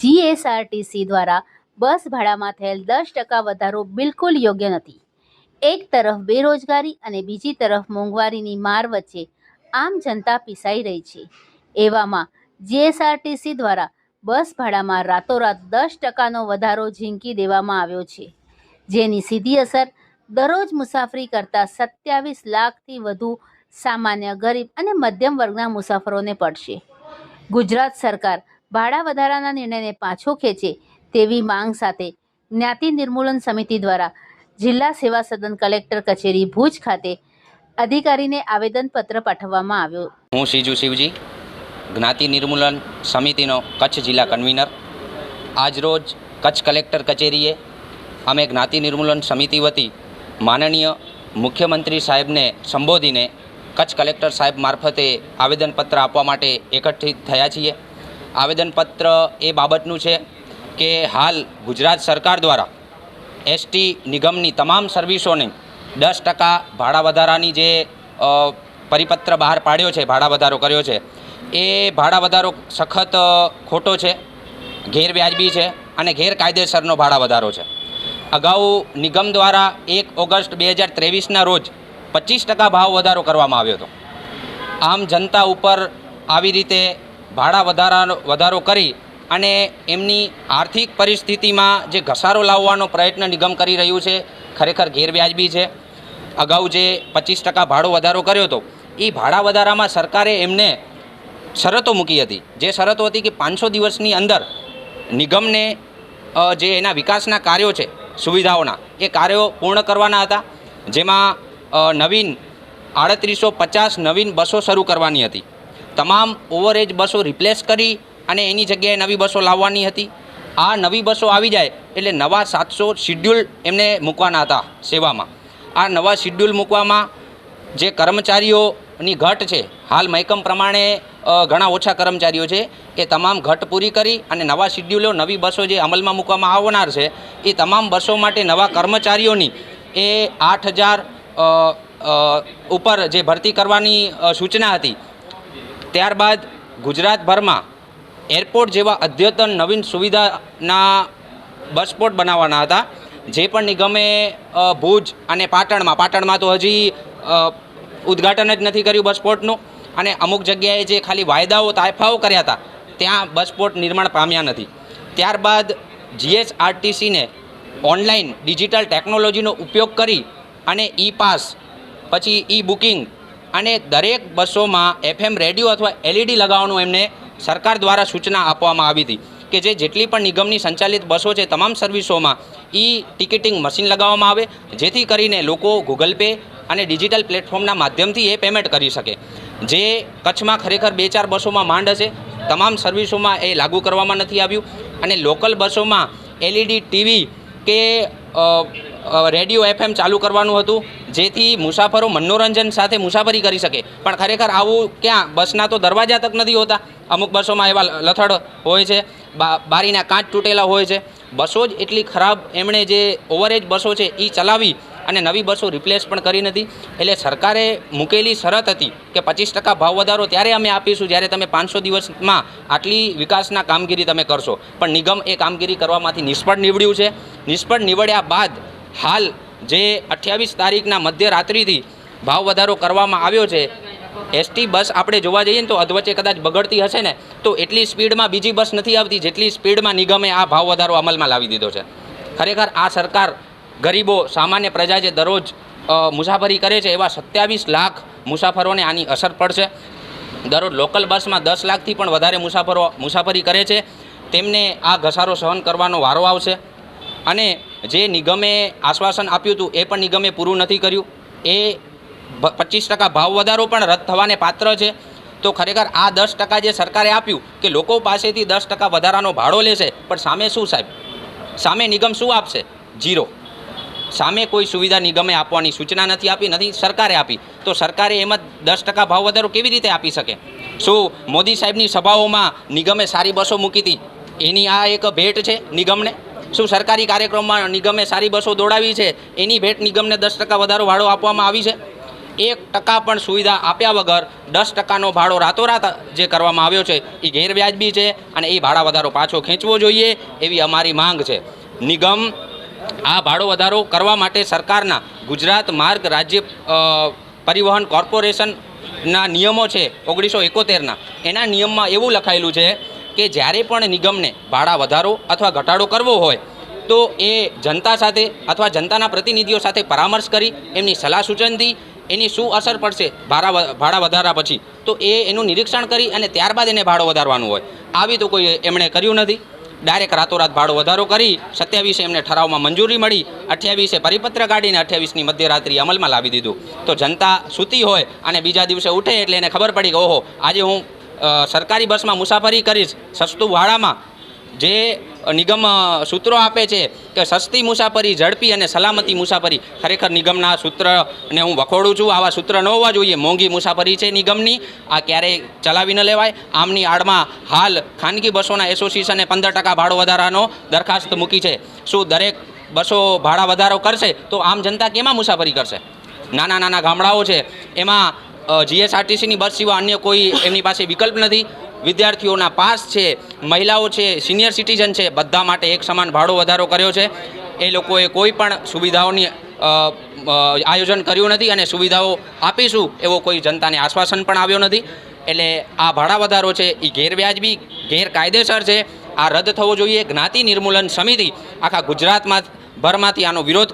GSRTC દ્વારા બસ ભાડામાં થયેલ દસ ટકા વધારો બિલકુલ યોગ્ય નથી. એક તરફ બેરોજગારી અને બીજી તરફ મોંઘવારીની માર વચ્ચે આમ જનતા પીસાઈ રહી છે. એવામાં જીએસઆરટીસી દ્વારા બસ ભાડામાં રાતોરાત દસ ટકાનો વધારો ઝીંકી દેવામાં આવ્યો છે, જેની સીધી અસર દરરોજ મુસાફરી કરતા સત્યાવીસ લાખથી વધુ સામાન્ય ગરીબ અને મધ્યમ વર્ગના મુસાફરોને પડશે. ગુજરાત સરકાર ભાડા વધારાના નિર્ણયને પાછો ખેંચે તેવી માંગ સાથે જ્ઞાતિ નિર્મૂલન સમિતિ દ્વારા જિલ્લા સેવા સદન કલેક્ટર કચેરી ભુજ ખાતે અધિકારીને આવેદનપત્ર પાઠવવામાં આવ્યો. હું શ્રીજુ શિવજી, જ્ઞાતિ નિર્મૂલન સમિતિનો કચ્છ જિલ્લા કન્વીનર. આજરોજ કચ્છ કલેક્ટર કચેરીએ અમે જ્ઞાતિ નિર્મૂલન સમિતિ વતી માનનીય મુખ્યમંત્રી સાહેબને સંબોધીને કચ્છ કલેક્ટર સાહેબ મારફતે આવેદનપત્ર આપવા માટે એકઠિત થયા છીએ. આવેદનપત્ર એ બાબતનું છે કે હાલ ગુજરાત સરકાર દ્વારા એસટી નિગમની તમામ સર્વિસોને દસ ટકા ભાડા વધારાની જે પરિપત્ર બહાર પાડ્યો છે, ભાડા વધારો કર્યો છે, એ ભાડા વધારો સખત ખોટો છે, ગેરવ્યાજબી છે અને ગેરકાયદેસરનો ભાડા વધારો છે. અગાઉ નિગમ દ્વારા એક ઓગસ્ટ બે હજાર ત્રેવીસના રોજ પચીસ ટકા ભાવ વધારો કરવામાં આવ્યો હતો. આમ જનતા ઉપર આવી રીતે ભાડા વધારાનો વધારો કરી અને એમની આર્થિક પરિસ્થિતિમાં જે ઘસારો લાવવાનો પ્રયત્ન નિગમ કરી રહ્યું છે, ખરેખર ગેરવ્યાજબી છે. અગાઉ જે પચીસ ટકા ભાડો વધારો કર્યો હતો, એ ભાડા વધારામાં સરકારે એમને શરતો મૂકી હતી. જે શરતો હતી કે પાંચસો દિવસની અંદર નિગમને જે એના વિકાસના કાર્યો છે, સુવિધાઓના, એ કાર્યો પૂર્ણ કરવાના હતા. જેમાં નવીન આડત્રીસો પચાસ નવીન બસો શરૂ કરવાની હતી. તમામ ઓવરએજ બસો રિપ્લેસ કરી અને એની જગ્યાએ નવી બસો લાવવાની હતી. આ નવી બસો આવી જાય એટલે નવા સાતસો શિડ્યુલ એમને મૂકવાના હતા સેવામાં. આ નવા શિડ્યુલ મૂકવામાં જે કર્મચારીઓની ઘટ છે, હાલ મહેકમ પ્રમાણે ઘણા ઓછા કર્મચારીઓ છે, એ તમામ ઘટ પૂરી કરી અને નવા શિડ્યુલો નવી બસો જે અમલમાં મૂકવામાં આવનાર છે, એ તમામ બસો માટે નવા કર્મચારીઓની એ આઠ હજાર ઉપર જે ભરતી કરવાની સૂચના હતી ત્યારબાદ ગુજરાતભરમાં એરપોર્ટ જેવા અદ્યતન નવીન સુવિધાના બસ સ્પોટ બનાવવાના હતા, જે પણ નિગમે ભુજ અને પાટણમાં પાટણમાં તો હજી ઉદ્ઘાટન જ નથી કર્યું બસપોર્ટનું, અને અમુક જગ્યાએ જે ખાલી વાયદાઓ તાયફાઓ કર્યા હતા, ત્યાં બસપોર્ટ નિર્માણ પામ્યા નથી. ત્યારબાદ જીએસઆરટીસીને ઓનલાઈન ડિજિટલ ટેકનોલોજીનો ઉપયોગ કરી અને ઈ પાસ, પછી ઈ બુકિંગ અને દરેક બસોમાં એફએમ રેડિયો અથવા એલઈડી લગાવવાનું એમને સરકાર દ્વારા સૂચના આપવામાં આવી હતી કે જે જેટલી પણ નિગમની સંચાલિત બસો છે તમામ સર્વિસોમાં ઈ ટિકિટિંગ મશીન લગાવવામાં આવે, જેથી કરીને લોકો ગૂગલ પે અને ડિજિટલ પ્લેટફોર્મના માધ્યમથી એ પેમેન્ટ કરી શકે. જે કચ્છમાં ખરેખર બે ચાર બસોમાં માંડ હશે, તમામ સર્વિસોમાં એ લાગુ કરવામાં નથી આવ્યું. અને લોકલ બસોમાં એલઈડી, ટીવી કે રેડિયો એફએમ ચાલુ કરવાનું હતું, જેથી મુસાફરો મનોરંજન સાથે મુસાફરી કરી શકે. પણ ખરેખર આવું ક્યાં? બસના તો દરવાજા તક નથી હોતા. અમુક બસોમાં એવા લથડ હોય છે બારીના કાચ તૂટેલા હોય છે. બસો જ એટલી ખરાબ એમણે જે ઓવરેજ બસો છે એ ચલાવી અને નવી બસો રિપ્લેસ પણ કરી નથી. એટલે સરકારે મૂકેલી શરત હતી કે પચીસ ટકા ભાવ વધારો ત્યારે અમે આપીશું, જ્યારે તમે પાંચસો દિવસમાં આટલી વિકાસના કામગીરી તમે કરશો. પણ નિગમ એ કામગીરી કરવામાંથી નિષ્ફળ નીવડ્યું છે. નિષ્ફળ નીવડ્યા બાદ હાલ જે અઠ્યાવીસ તારીખના મધ્યરાત્રિથી ભાવ વધારો કરવામાં આવ્યો છે, એસટી બસ આપણે જોવા જઈએ ને તો અધવચ્ચે કદાચ બગડતી હશે ને, તો એટલી સ્પીડમાં બીજી બસ નથી આવતી જેટલી સ્પીડમાં નિગમે આ ભાવ વધારો અમલમાં લાવી દીધો છે. ખરેખર આ સરકાર ગરીબો, સામાન્ય પ્રજા જે દરરોજ મુસાફરી કરે છે એવા સત્યાવીસ લાખ મુસાફરોને આની અસર પડશે. દરરોજ લોકલ બસમાં દસ લાખથી પણ વધારે મુસાફરો, મુસાફરી કરે છે. તેમને આ ઘસારો સહન કરવાનો વારો આવશે. અને જે નિગમે આશ્વાસન આપ્યું હતું, એ પણ નિગમે પૂરું નથી કર્યું. એ પચીસ ટકા ભાવ વધારો પણ રદ થવાને પાત્ર છે. તો ખરેખર આ દસ ટકા જે સરકારે આપ્યું કે લોકો પાસેથી દસ ટકા વધારાનો ભાડો લેશે, પણ સામે શું સાહેબ? સામે નિગમ શું આપશે? જીરો સામે કોઈ સુવિધા નિગમે આપવાની સૂચના નથી આપી, નથી સરકારે આપી. તો સરકારે એમ દસ ટકા ભાવ વધારો કેવી રીતે આપી શકે? શું મોદી સાહેબની સભાઓમાં નિગમે સારી બસો મૂકી હતી? એની આ એક ભેટ છે નિગમને? શું સરકારી કાર્યક્રમમાં નિગમે સારી બસો દોડાવી છે? એની ભેટ નિગમને દસ ટકા વધારો ભાડો આપવામાં આવી છે. એક ટકા પણ સુવિધા આપ્યા વગર દસ ટકાનો ભાડો રાતોરાત જે કરવામાં આવ્યો છે એ ગેરવ્યાજબી છે અને એ ભાડા વધારો પાછો ખેંચવો જોઈએ એવી અમારી માંગ છે. નિગમ આ ભાડો વધારો કરવા માટે સરકારના ગુજરાત માર્ગ રાજ્ય પરિવહન કોર્પોરેશનના નિયમો છે, ઓગણીસો એકોતેરના. એના નિયમમાં એવું લખાયેલું છે કે જ્યારે પણ નિગમને ભાડા વધારો અથવા ઘટાડો કરવો હોય, તો એ જનતા સાથે અથવા જનતાના પ્રતિનિધિઓ સાથે પરામર્શ કરી, એમની સલાહ સૂચનથી એની શું અસર પડશે ભાડા ભાડા વધારા પછી, તો એ એનું નિરીક્ષણ કરી અને ત્યારબાદ એને ભાડો વધારવાનું હોય. આવી તો કોઈ એમણે કર્યું નથી. ડાયરેક્ટ રાતોરાત ભાડો વધારો કરી, સત્યાવીસે એમને ઠરાવમાં મંજૂરી મળી, અઠ્યાવીસે પરિપત્ર કાઢીને અઠ્યાવીસની મધ્યરાત્રિ અમલમાં લાવી દીધું. તો જનતા સૂતી હોય અને બીજા દિવસે ઉઠે એટલે એને ખબર પડી કે, ઓહો, આજે હું સરકારી બસમાં મુસાફરી કરીશ, સસ્તું ભાડામાં. જે નિગમ સૂત્રો આપે છે કે સસ્તી મુસાફરી, ઝડપી અને સલામતી મુસાફરી. ખરેખર નિગમના સૂત્રને હું વખોડું છું. આવા સૂત્ર ન હોવા જોઈએ. મોંઘી મુસાફરી છે નિગમની. આ ક્યારેય ચલાવી ન લેવાય. આમની આડમાં હાલ ખાનગી બસોના એસોસિએશને પંદર ટકા ભાડો વધારાનો દરખાસ્ત મૂકી છે. શું દરેક બસો ભાડા વધારો કરશે? તો આમ જનતા કેમાં મુસાફરી કરશે? નાના નાના ગામડાઓ છે. એમાં જીએસઆરટીસીની બસ સિવાય અન્ય કોઈ એમની પાસે વિકલ્પ નથી. વિદ્યાર્થીઓના પાસ છે, મહિલાઓ છે સિનિયર સિટીઝન છે, બધા માટે એક સમાન ભાડો વધારો કર્યો છે. એ લોકોએ કોઈ પણ સુવિધાઓની આયોજન કર્યું નથી અને સુવિધાઓ આપીશું એવો કોઈ જનતાને આશ્વાસન પણ આવ્યો નથી. એટલે આ ભાડા વધારો છે એ ગેરવ્યાજબી, ગેરકાયદેસર છે. આ રદ થવો જોઈએ જ્ઞાતિ નિર્મૂલન સમિતિ આખા ગુજરાતમાં, ભરમાંથી આનો વિરોધ